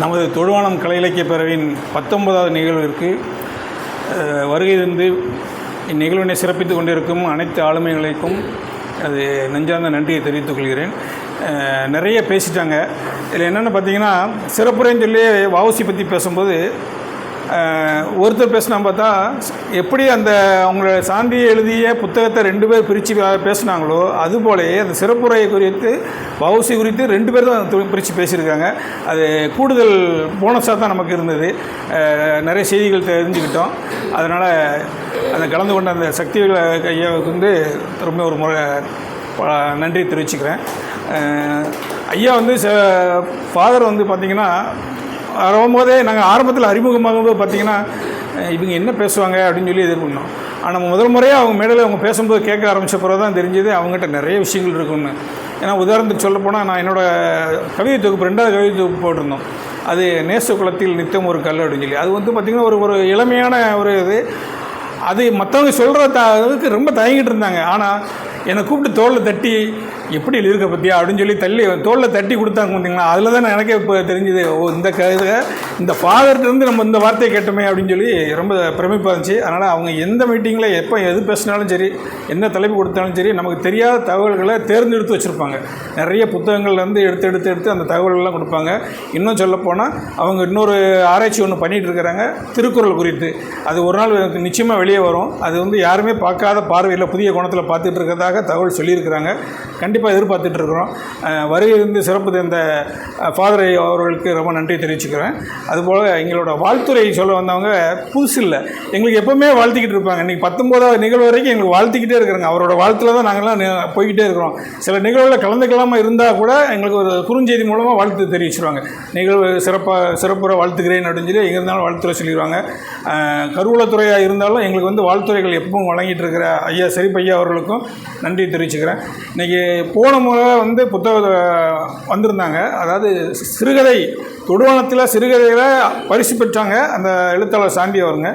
நமது தொழுவானம் கலை இலக்கிய பேரவையின் பத்தொன்பதாவது நிகழ்விற்கு அஹ், வருகை தந்து இந்நிகழ்வினை சிறப்பித்துக் கொண்டிருக்கும் அனைத்து ஆளுமைகளுக்கும் அது நெஞ்சார்ந்த நன்றியை தெரிவித்துக் கொள்கிறேன் நிறைய பேசிட்டாங்க இதில் என்னென்னு பார்த்தீங்கன்னா சிறப்புரைன்னு சொல்லி வாவுசி பற்றி பேசும்போது ஒருத்தர் பேசினா பார்த்தா எப்படி அந்த அவங்களோட சாந்தியை எழுதிய புத்தகத்தை ரெண்டு பேர் பிரித்து பேசுனாங்களோ அதுபோலயே அந்த சிறப்புரையை குறித்து வவுசி குறித்து ரெண்டு பேர் தான் பிரித்து பேசியிருக்காங்க. அது கூடுதல் போனஸாக தான் நமக்கு இருந்தது. நிறைய செய்திகள் தெரிஞ்சுக்கிட்டோம். அதனால் அந்த கலந்து கொண்ட அந்த சக்தி ஐயாவுக்கு வந்து ரொம்ப ஒரு முறை நன்றி தெரிவிச்சுக்கிறேன். ஐயா வந்து ஃபாதர் வந்து பார்த்திங்கன்னா வரும்போதே நாங்கள் ஆரம்பத்தில் அறிமுகமாகும்போது பார்த்தீங்கன்னா இவங்க என்ன பேசுவாங்க? அப்படின்னு சொல்லி எதிர்கொண்டோம். ஆனால் முதல் முறையாக அவங்க மேடையில் அவங்க பேசும்போது கேட்க ஆரம்பித்த பிறகு தான் தெரிஞ்சது அவங்ககிட்ட நிறைய விஷயங்கள் இருக்குன்னு ஏன்னா உதாரணத்துக்கு சொல்லப்போனால் நான் என்னோடய கவிதை தொகுப்பு ரெண்டாவது கவிதை தொகுப்பு போட்டிருந்தோம். அது நேச குலத்தில் நித்தம் ஒரு கல் அப்படின்னு சொல்லி. அது வந்து பார்த்திங்கன்னா ஒரு ஒரு இளமையான ஒரு இது. அது மற்றவங்க சொல்கிற த அதுக்கு ரொம்ப தயங்கிட்டு இருந்தாங்க. ஆனால் என்னை கூப்பிட்டு தோளில் தட்டி எப்படி எழுதியிருக்க பற்றியா அப்படின்னு சொல்லி தள்ளி தோளில் தட்டி கொடுத்தாங்க பார்த்தீங்களா அதில் தான் எனக்கே இப்போ தெரிஞ்சுது ஓ இந்த கதை இந்த ஃபாதர்கிட்டருந்து நம்ம இந்த வார்த்தையை கேட்டோமே அப்படின்னு சொல்லி ரொம்ப பிரமிப்பாக இருந்துச்சு. அதனால் அவங்க எந்த மீட்டிங்கில் எப்போ எது பேசினாலும் சரி என்ன தலைப்பு கொடுத்தாலும் சரி நமக்கு தெரியாத தகவல்களை தேர்ந்தெடுத்து வச்சுருப்பாங்க. நிறைய புத்தகங்கள்லேருந்து எடுத்து எடுத்து எடுத்து அந்த தகவல்கள்லாம் கொடுப்பாங்க. இன்னும் சொல்லப்போனால் அவங்க இன்னொரு ஆராய்ச்சி ஒன்று பண்ணிகிட்டு இருக்கிறாங்க திருக்குறள் குறித்து. அது ஒரு நாள் எனக்கு நிச்சயமாக வெளியே வரும். அது வந்து யாருமே பார்க்காத பார்வையில் புதிய கோணத்தில் பார்த்துட்டு இருக்கிறதாக தகவல் சொல்லியிருக்கிறாங்க. கண்டிப்பாக எதிர்பார்த்துட்டு இருக்கிறோம். வருகை இருந்து சிறப்பு தந்த ஃபாதர் அவர்களுக்கு ரொம்ப நன்றி தெரிவிச்சுக்கிறேன். அதுபோல் எங்களோட வாழ்த்துறை சொல்ல வந்தவங்க புதுசு இல்லை. எங்களுக்கு எப்போவுமே வாழ்த்திக்கிட்டு இருப்பாங்க. இன்றைக்கி பத்தொம்போதாவது நிகழ்வு வரைக்கும் எங்களுக்கு வாழ்த்திக்கிட்டே இருக்கிறாங்க. அவரோட வாழ்த்துல தான் நாங்கள்லாம் போய்கிட்டே இருக்கிறோம். சில நிகழ்வில் கலந்துக்கலாமல் இருந்தால் கூட எங்களுக்கு ஒரு குறுஞ்செய்தி மூலமாக வாழ்த்து தெரிவிச்சிருவாங்க. நிகழ்வு சிறப்பாக சிறப்புற வாழ்த்துக்கிறேன் அப்படின்னு சொல்லி எங்கே இருந்தாலும் வாழ்த்துறை சொல்லிடுவாங்க கருவூலத்துறையாக இருந்தாலும் எங்களுக்கு வந்து வாழ்த்துறைகள் எப்பவும் வழங்கிட்டு இருக்கிற ஐயா செரிப்பையா அவர்களுக்கும் நன்றி தெரிவிச்சுக்கிறேன். இன்றைக்கி போன முறை வந்து புத்தக வந்திருந்தாங்க. அதாவது சிறுகதை தொடுவானத்தில் சிறுகதையில் பரிசு பெற்றாங்க அந்த எழுத்தாளர் சாண்டி அவருங்க.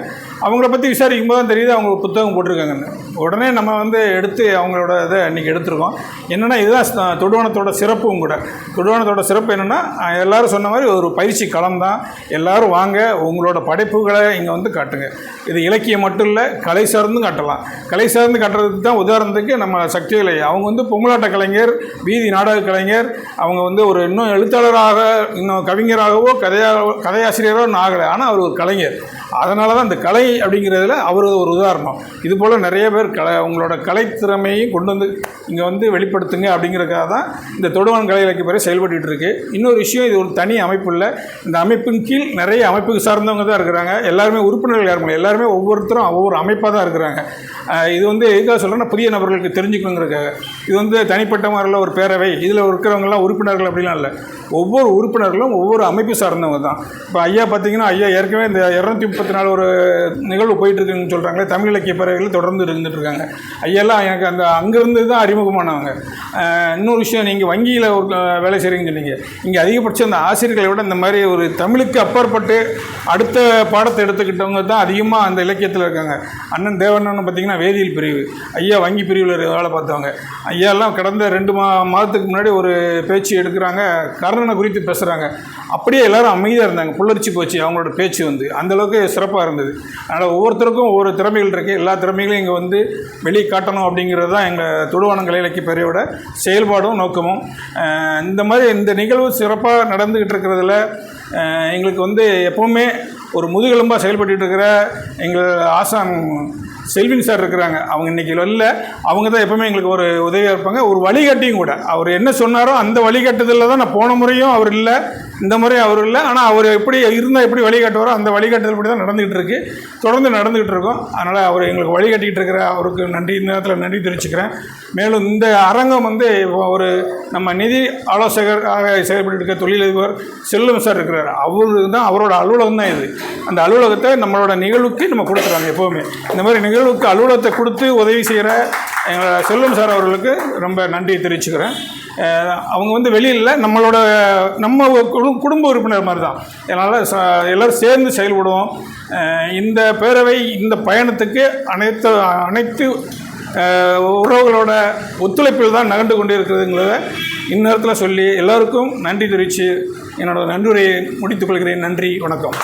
அவங்கள பற்றி விசாரிக்கும் போது தான் தெரியுது அவங்க புத்தகம் போட்டிருக்காங்கன்னு. உடனே நம்ம வந்து எடுத்து அவங்களோட இதை இன்றைக்கி எடுத்திருக்கோம். என்னென்னா இதுதான் தொடுவனத்தோட தொடுவானத்தோட சிறப்பும் கூட. தொடுவானத்தோட சிறப்பு என்னென்னா எல்லாரும் சொன்ன மாதிரி ஒரு பயிற்சி களம் தான். எல்லாரும் வாங்க உங்களோட படைப்புகளை இங்கே வந்து காட்டுங்க. இது இலக்கியம் மட்டும் இல்லை கலை சார்ந்தும் காட்டலாம். கலை சார்ந்து காட்டுறதுக்கு தான் உதாரணத்துக்கு நம்ம சக்திகளை அவங்க வந்து பொம்மலாட்ட கலைஞர் வீதி நாடக கலைஞர். அவங்க வந்து ஒரு இன்னும் எழுத்தாளராக இன்னும் கவிஞராகவோ கதையா கதையாசிரியரோ ஆகலை. ஆனால் அவர் ஒரு கலைஞர். அதனால தான் இந்த கலை அப்படிங்கிறதுல அவர் ஒரு உதாரணம். இது போல் நிறைய பேர் கலை உங்களோட கலைத்திறமையும் கொண்டு வந்து இங்கே வந்து வெளிப்படுத்துங்க அப்படிங்கிறதுக்காக தான் இந்த தொடுவான் கலை இலக்கிய பிறகு செயல்பட்டு இருக்கு. இன்னொரு விஷயம் இது ஒரு தனி அமைப்பு இல்லை. இந்த அமைப்பின் கீழ் நிறைய அமைப்புக்கு சார்ந்தவங்க தான் இருக்கிறாங்க. எல்லாருமே உறுப்பினர்கள் யாரும் இல்லை எல்லாருமே ஒவ்வொருத்தரும் ஒவ்வொரு அமைப்பாக தான் இருக்கிறாங்க. இது வந்து எதுக்காக சொல்கிறேன்னா புதிய நபர்களுக்கு தெரிஞ்சுக்கணுங்கிறதுக்காக. இது வந்து தனிப்பட்ட மாதிரில ஒரு பேரவை இதில் இருக்கிறவங்கலாம் உறுப்பினர்கள் அப்படிலாம் இல்லை. ஒவ்வொரு உறுப்பினர்களும் ஒவ்வொரு அமைப்பு சார்ந்தவங்க தான். இப்போ ஐயா பார்த்தீங்கன்னா ஐயா ஏற்கனவே இந்த இரநூத்தி முப்பத்தி நாலு ஒரு நிகழ்வு போயிட்டு இருக்குன்னு சொல்கிறாங்களே தமிழ் இலக்கிய பறவைகள் தொடர்ந்து இருந்துட்டு இருக்காங்க ஐயெல்லாம் எனக்கு அந்த அங்கேருந்து தான் அறிமுகமானவங்க. இன்னொரு விஷயம் நீங்கள் வங்கியில் ஒரு வேலை செய்கிறீங்கன்னு சொன்னீங்க. இங்கே அதிகபட்சம் அந்த ஆசிரியர்களை விட இந்த மாதிரி ஒரு தமிழுக்கு அப்பாற்பட்டு அடுத்த பாடத்தை எடுத்துக்கிட்டவங்க தான் அதிகமாக அந்த இலக்கியத்தில் இருக்காங்க. அண்ணன் தேவண்ணன் பார்த்தீங்கன்னா வேதியியல் பிரிவு. ஐயா வங்கி பிரிவில் வேலை பார்த்தவங்க. ஐயாலாம் கடந்த ரெண்டு மா மாதத்துக்கு முன்னாடி ஒரு பேச்சு எடுக்கிறாங்க. கர்ணனை குறித்து பேசுகிறாங்க அப்படியே எல்லாரும் அமைதியாக இருந்தாங்க. புல்லரிச்சு போச்சு அவங்களோட பேச்சு வந்து. அந்த அளவுக்கு சிறப்பாக இருந்தது. அதனால் ஒவ்வொருத்தருக்கும் ஒவ்வொரு திறமைகள் இருக்குது எல்லா திறமைகளையும் இங்கே வந்து வெளியே காட்டணும் அப்படிங்கிறது தான் எங்கள் தொடுவானங்கள் இலக்கிய பேரையோட செயல்பாடும் நோக்கமும். இந்த மாதிரி இந்த நிகழ்வு சிறப்பாக நடந்துக்கிட்டு இருக்கிறதுல எங்களுக்கு வந்து எப்போவுமே ஒரு முதுகெலும்பாக செயல்பட்டுட்டு இருக்கிற எங்கள் ஆசான் செல்வின் சார் இருக்கிறாங்க. அவங்க இன்றைக்கி இல்லை. அவங்க தான் எப்பவுமே எங்களுக்கு ஒரு உதவியாக இருப்பாங்க. ஒரு வழிகாட்டியும் கூட. அவர் என்ன சொன்னாரோ அந்த வழிகாட்டுதலில் தான் நான் போன முறையும் அவர் இல்லை. இந்த முறையும் அவர் இல்லை. ஆனால் அவர் எப்படி இருந்தால் எப்படி வழிகாட்டுவாரோ அந்த வழிகாட்டுதல் படி தான் நடந்துகிட்டு இருக்கு. தொடர்ந்து நடந்துகிட்டு இருக்கோம். அதனால் அவர் எங்களுக்கு வழிகாட்டிகிட்டு இருக்கிற அவருக்கு நன்றி. இந்த நேரத்தில் நன்றி தெரிவிச்சுக்கிறேன். மேலும் இந்த அரங்கம் வந்து இப்போ ஒரு நம்ம நிதி ஆலோசகராக செயல்பட்டு இருக்க தொழிலதிபர் செல்லும் சார் இருக்கிறார். அவரு தான் அவரோட அலுவலகம் தான் இது. அந்த அலுவலகத்தை நம்மளோட நிகழ்வுக்கு நம்ம கொடுத்துருவாங்க எப்போவுமே. இந்த மாதிரி நிகழ்வுக்கு அலுவலகத்தை கொடுத்து உதவி செய்கிற எங்களோட செல்லும் சார் அவர்களுக்கு ரொம்ப நன்றி தெரிவிச்சுக்கிறேன். அவங்க வந்து வெளியில் நம்மளோட நம்ம குடும்ப உறுப்பினர் மாதிரி தான் அதனால் ச எல்லோரும் சேர்ந்து செயல்படுவோம். இந்த பேரவை இந்த பயணத்துக்கு அனைத்து அனைத்து உறவுகளோட ஒத்துழைப்பில் தான் நகர்ந்து கொண்டு இருக்கிறதுங்கிறத இந்நேரத்தில் சொல்லி எல்லோருக்கும் நன்றி தெரிவித்து என்னோட நன்றியுரையை முடித்துக்கொள்கிறேன் நன்றி வணக்கம்.